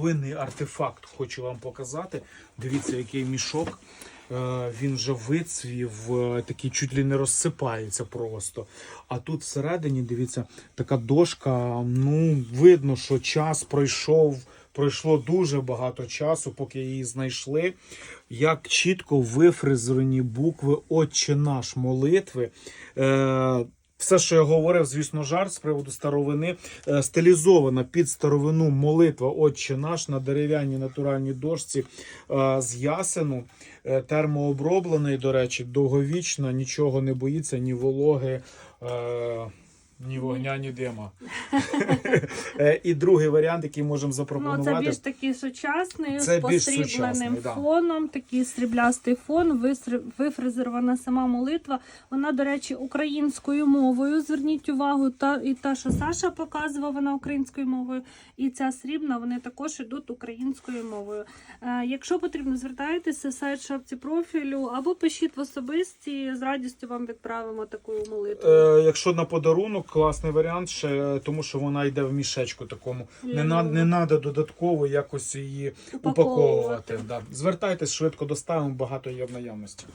старовинний артефакт хочу вам показати. Дивіться, який мішок. Е, Він вже вицвів, е, такий чуть ли не розсипається просто. А тут всередині, дивіться, така дошка. Ну, видно, що час пройшов. Пройшло дуже багато часу, поки її знайшли. Як чітко вифрезерені букви Отче наш молитви. Е, все, що я говорив, звісно, жарт з приводу старовини, е, стилізована під старовину молитва Отче наш на дерев'яній натуральній дошці е, з ясену, е, термооброблений, до речі, довговічна, нічого не боїться, ні вологи. Ні вогня, ні дима. Е, І другий варіант, який можемо Ну, це запропонувати. більш такий сучасний, Це з посрібленим сучасний, да. фоном, такий сріблястий фон, вифрезерована сама молитва. Вона, до речі, українською мовою. Зверніть увагу, та і та, що Саша показував, вона українською мовою, і ця срібна, вони також ідуть українською мовою. Е, якщо потрібно, звертайтеся сайт шапці профілю або пишіть в особисті, з радістю вам відправимо таку молитву. Е, якщо на подарунок, класний варіант, ще, тому що вона йде в мішечку такому. Не, на, не треба додатково якось її Упаковувати. упаковувати. Да. Звертайтесь швидко доставимо, багато є в наявності.